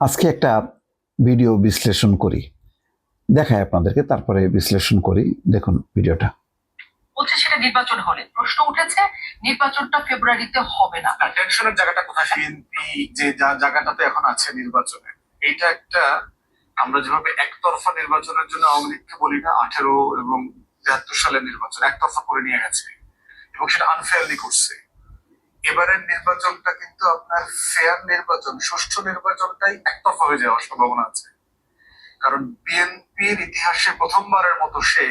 আজকে একটা ভিডিও বিশ্লেষণ করি। দেখাই আপনাদেরকে তারপরে বিশ্লেষণ করি। দেখুন ভিডিওটা। বলছে সেটা নির্বাচন হলে। প্রশ্ন উঠেছে নির্বাচনটা ফেব্রুয়ারিতে হবে না। টেনশনের জায়গাটা কোথায়? বিএনপি যে যা- জায়গাটাতে এখন আছে নির্বাচনে এইটা একটা আমরা যেভাবে একতরফা নির্বাচনের জন্য আওয়ামী লীগকে বলি না আঠেরো এবং তেহাত্তর সালের নির্বাচন একতরফা করে নিয়ে গেছে। এবং সেটা আনফেয়ারলি করছে। এবারের নির্বাচনটা কিন্তু আপনার ফেয়ার নির্বাচন, সুষ্ঠু নির্বাচনটাই একতরফা হয়ে যাওয়ার সম্ভাবনা আছে। কারণ বিএনপির ইতিহাসে প্রথমবারের মতো সে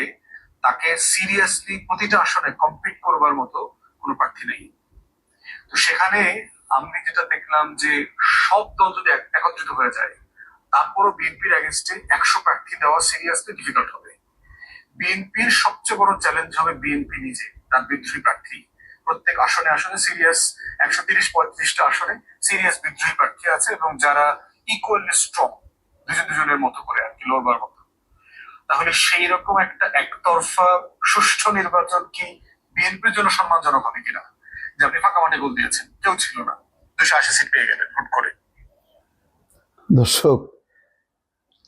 তাকে সিরিয়াসলি প্রতিটা আসনে কম্পিট করবার মতো কোনো প্রার্থী নেই। তো সেখানে আমি যেটা দেখলাম যে সব দল যদি একত্রিত হয়ে যায়, তারপরও বিএনপির এগেনস্টে একশো প্রার্থী দেওয়া সিরিয়াসলি ডিফিকাল্ট হবে। বিএনপির সবচেয়ে বড় চ্যালেঞ্জ হবে বিএনপি নিজে, তার বিদ্রোহী প্রার্থী। আসনে আসনে সিরিয়াস একশো তিরিশ, পঁয়ত্রিশটা আসনে সিরিয়াস বিদ্রোহী প্রার্থী আছে এবং যারা ইকুয়ালি স্ট্রং দুজন দুজনের মতো করে আর কি লড়বার মতো। তাহলে সেই রকম একটা একতরফা সুষ্ঠু নির্বাচন কি বিএনপির জন্য সম্মানজনক হবে কিনা? যে আপনি ফাঁকা মাঠে গোল দিয়েছেন, কেউ ছিল না। দুশো আশি সিট পেয়ে গেলেন হুট করে। দর্শক,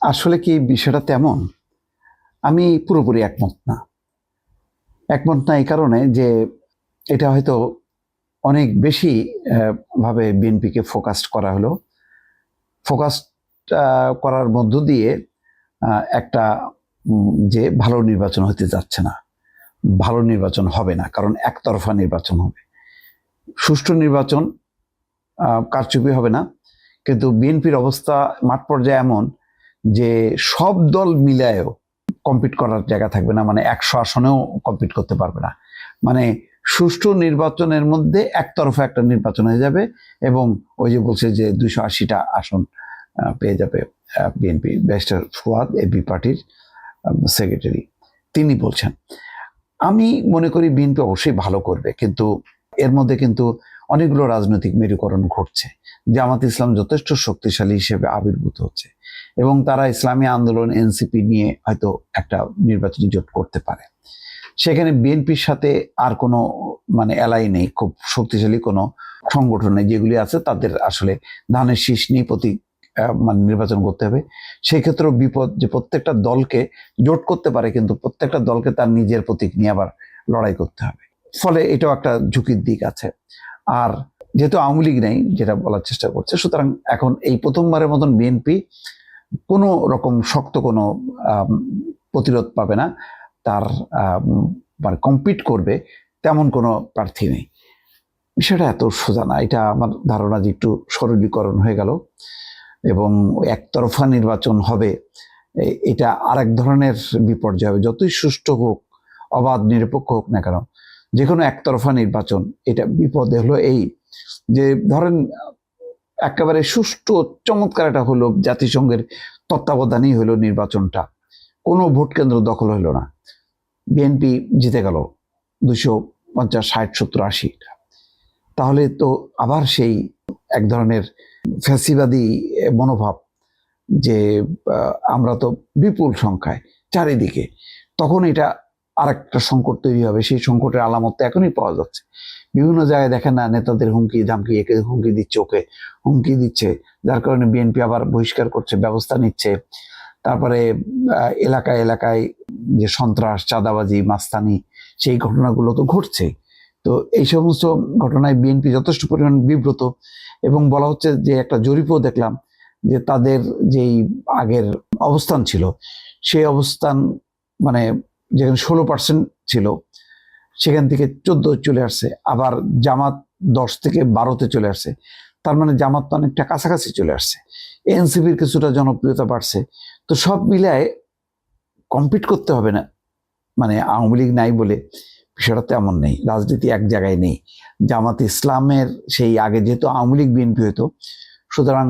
আসলে কি বিষয়টা তেমন? আমি পুরোপুরি একমত না। একমত না এই কারণে যে এটা হয়তো অনেক বেশি ভাবে বিএনপিকে ফোকাসড করা হলো। ফোকাস করার মধ্য দিয়ে একটা যে ভালো নির্বাচন হতে যাচ্ছে না। ভালো নির্বাচন হবে না, কারণ একতরফা নির্বাচন হবে। সুষ্ঠু নির্বাচন কারচুপি হবে না। কিন্তু বিএনপির অবস্থা মাঠ পর্যায়ে এমন যে সব দল মিলায়ও কম্পিট করার জায়গা থাকবে না মানে একশো আসনেও কম্পিট করতে পারবে না। মানে সুষ্ঠু নির্বাচনের মধ্যে একতরফা একটা নির্বাচন হয়ে যাবে এবং ওই যে বলছে যে দুইশো আশিটা আসন পেয়ে যাবে বিএনপি। ব্যারিস্টার ফুয়াদ এবি পার্টির সেক্রেটারি। তিনি বলছেন, আমি মনে করি বিএনপি অবশ্যই ভালো করবে, কিন্তু এর মধ্যে কিন্তু অনেকগুলো রাজনৈতিক মেরুকরণ ঘটছে। জামাত ইসলাম যথেষ্ট শক্তিশালী হিসেবে আবির্ভূত হচ্ছে এবং তারা ইসলামী আন্দোলন, এনসিপি নিয়ে হয়তো একটা নির্বাচনী জোট করতে পারে। সেখানে বিএনপির সাথে আর কোনো মানে এলাই নেই, খুব শক্তিশালী কোনো সংগঠন যেগুলি আছে তাদের আসলে ধানের শীষ নিয়ে প্রতি মানে নির্বাচন করতে হবে। সেক্ষেত্রেও বিপদ যে প্রত্যেকটা দলকে জোট করতে পারে, কিন্তু প্রত্যেকটা দলকে তার নিজের প্রতীক নিয়ে আবার লড়াই করতে হবে। ফলে এটাও একটা ঝুঁকির দিক আছে। আর যেহেতু আওয়ামী লীগ নেই, যেটা বলার চেষ্টা করছে, সুতরাং এখন এই প্রথমবারের মতন বিএনপি কোনো রকম শক্ত কোনো প্রতিরোধ পাবে না। তার মানে কম্পিট করবে তেমন কোনো প্রার্থী নেই। বিষয়টা এত সোজা না। এটা আমার ধারণা যে একটু সরলীকরণ হয়ে গেল এবং একতরফা নির্বাচন হবে। এটা আরেক ধরনের বিপর্যয় হবে। যতই সুষ্ঠু হোক, অবাধ, নিরপেক্ষ হোক না কেন যে কোনো একতরফা নির্বাচন, এটা বিপদে হলো এই যে, ধরেন, একেবারে সুষ্ঠু, চমৎকার একটা হলো জাতিসংঘের তত্ত্বাবধানেই হলো নির্বাচনটা। কোনো ভোট কেন্দ্র দখল হলো না। বিএনপি জিতে গেল দুশো পঞ্চাশ, ষাট, সত্তর, আশি। তাহলে তো আবার সেই এক ধরনের ফ্যাসিবাদী মনোভাব যে আমরা তো বিপুল সংখ্যায় চারিদিকে। তখন এটা আরেকটা সংকট তৈরি হবে। সেই সংকটের আলামত তো এখনই পাওয়া যাচ্ছে। বিভিন্ন জায়গায় দেখেন না, নেতাদের হুমকি, ধামকি, একে হুমকি দিচ্ছে, ওকে হুমকি দিচ্ছে। যার কারণে বিএনপি আবার বহিষ্কার করছে, ব্যবস্থা নিচ্ছে। তারপরে এলাকায় এলাকায় যে সন্ত্রাস, চাঁদাবাজি, মাস্তানি, সেই ঘটনাগুলো তো ঘটছে। তো এই সমস্ত ঘটনায় বিএনপি যথেষ্ট পরিমাণ বিব্রত এবং বলা হচ্ছে যে একটা জরিপও দেখলাম যে তাদের যেই আগের অবস্থান ছিল, সেই অবস্থান মানে যেখানে ষোলো পার্সেন্ট ছিল, সেখান থেকে চোদ্দ চলে আসছে, আবার জামাত দশ থেকে বারোতে চলে আসছে। তার মানে জামাত তো অনেকটা কাছাকাছি চলে আসছে। এনসিপির কিছুটা জনপ্রিয়তা বাড়ছে। তো সব মিলায় কম্পিট করতে হবে না। মানে আওয়ামী লীগ নাই বলে বিষয়টা তেমন নেই। রাজনীতি এক জায়গায় নেই। জামাত ইসলামের সেই আগে যেহেতু আওয়ামী লীগ বিএনপি হতো, সুতরাং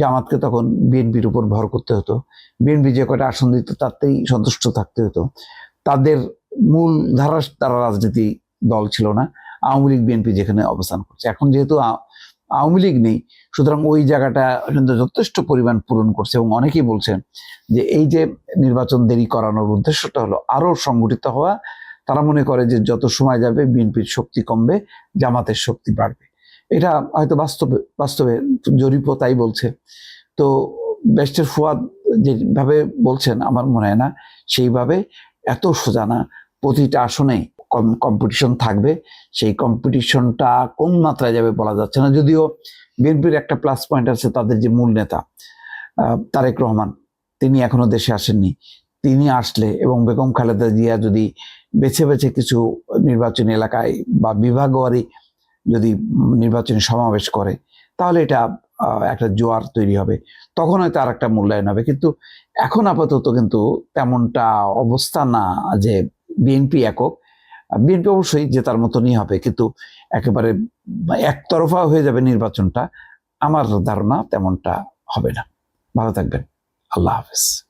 জামাতকে তখন বিএনপির উপর ভর করতে হতো। বিএনপি যে কয়টা আসন দিত তাতেই সন্তুষ্ট থাকতে হতো। তাদের মূল ধারা তারা রাজনীতি দল ছিল না। আওয়ামী লীগ বিএনপি যেখানে অবস্থান করছে। এখন যেহেতু আওয়ামী লীগ নেই। সুতরাং ওই জায়গাটা কিন্তু যথেষ্ট পরিমাণ পূরণ করছে এবং অনেকেই বলছেন যে এই যে নির্বাচন দেরি করানোর উদ্দেশ্যটা হলো আরও সংগঠিত হওয়া। তারা মনে করে যে যত সময় যাবে, বিএনপির শক্তি কমবে, জামাতের শক্তি বাড়বে। এটা হয়তো বাস্তবে বাস্তবে জরিপও তাই বলছে। তো বেস্টের ফুয়াদ যেভাবে বলছেন, আমার মনে হয় না সেইভাবে এত সোজা না। প্রতিটা আসনেই কম্পিটিশন থাকবে। সেই কম্পিটিশনটা কোন মাত্রায় যাবে বলা যাচ্ছে না। যদিও বিএনপির একটা প্লাস পয়েন্ট আছে তাদের যে মূল নেতা তারেক রহমান, তিনি এখনও দেশে আসেননি। তিনি আসলে এবং বেগম খালেদা জিয়া যদি বেছে বেছে কিছু নির্বাচনী এলাকায় বা বিভাগওয়ারি যদি নির্বাচনী সমাবেশ করে, তাহলে এটা একটা জোয়ার তৈরি হবে। তখন হয়তো আর একটা মূল্যায়ন হবে। কিন্তু এখন আপাতত কিন্তু তেমনটা অবস্থা না যে বিএনপি একক। বিএনপি অবশ্যই জেতার মতনই হবে, কিন্তু একেবারে একতরফা হয়ে যাবে নির্বাচনটা, আমার ধারণা তেমনটা হবে না। ভালো থাকবেন। আল্লাহ হাফেজ।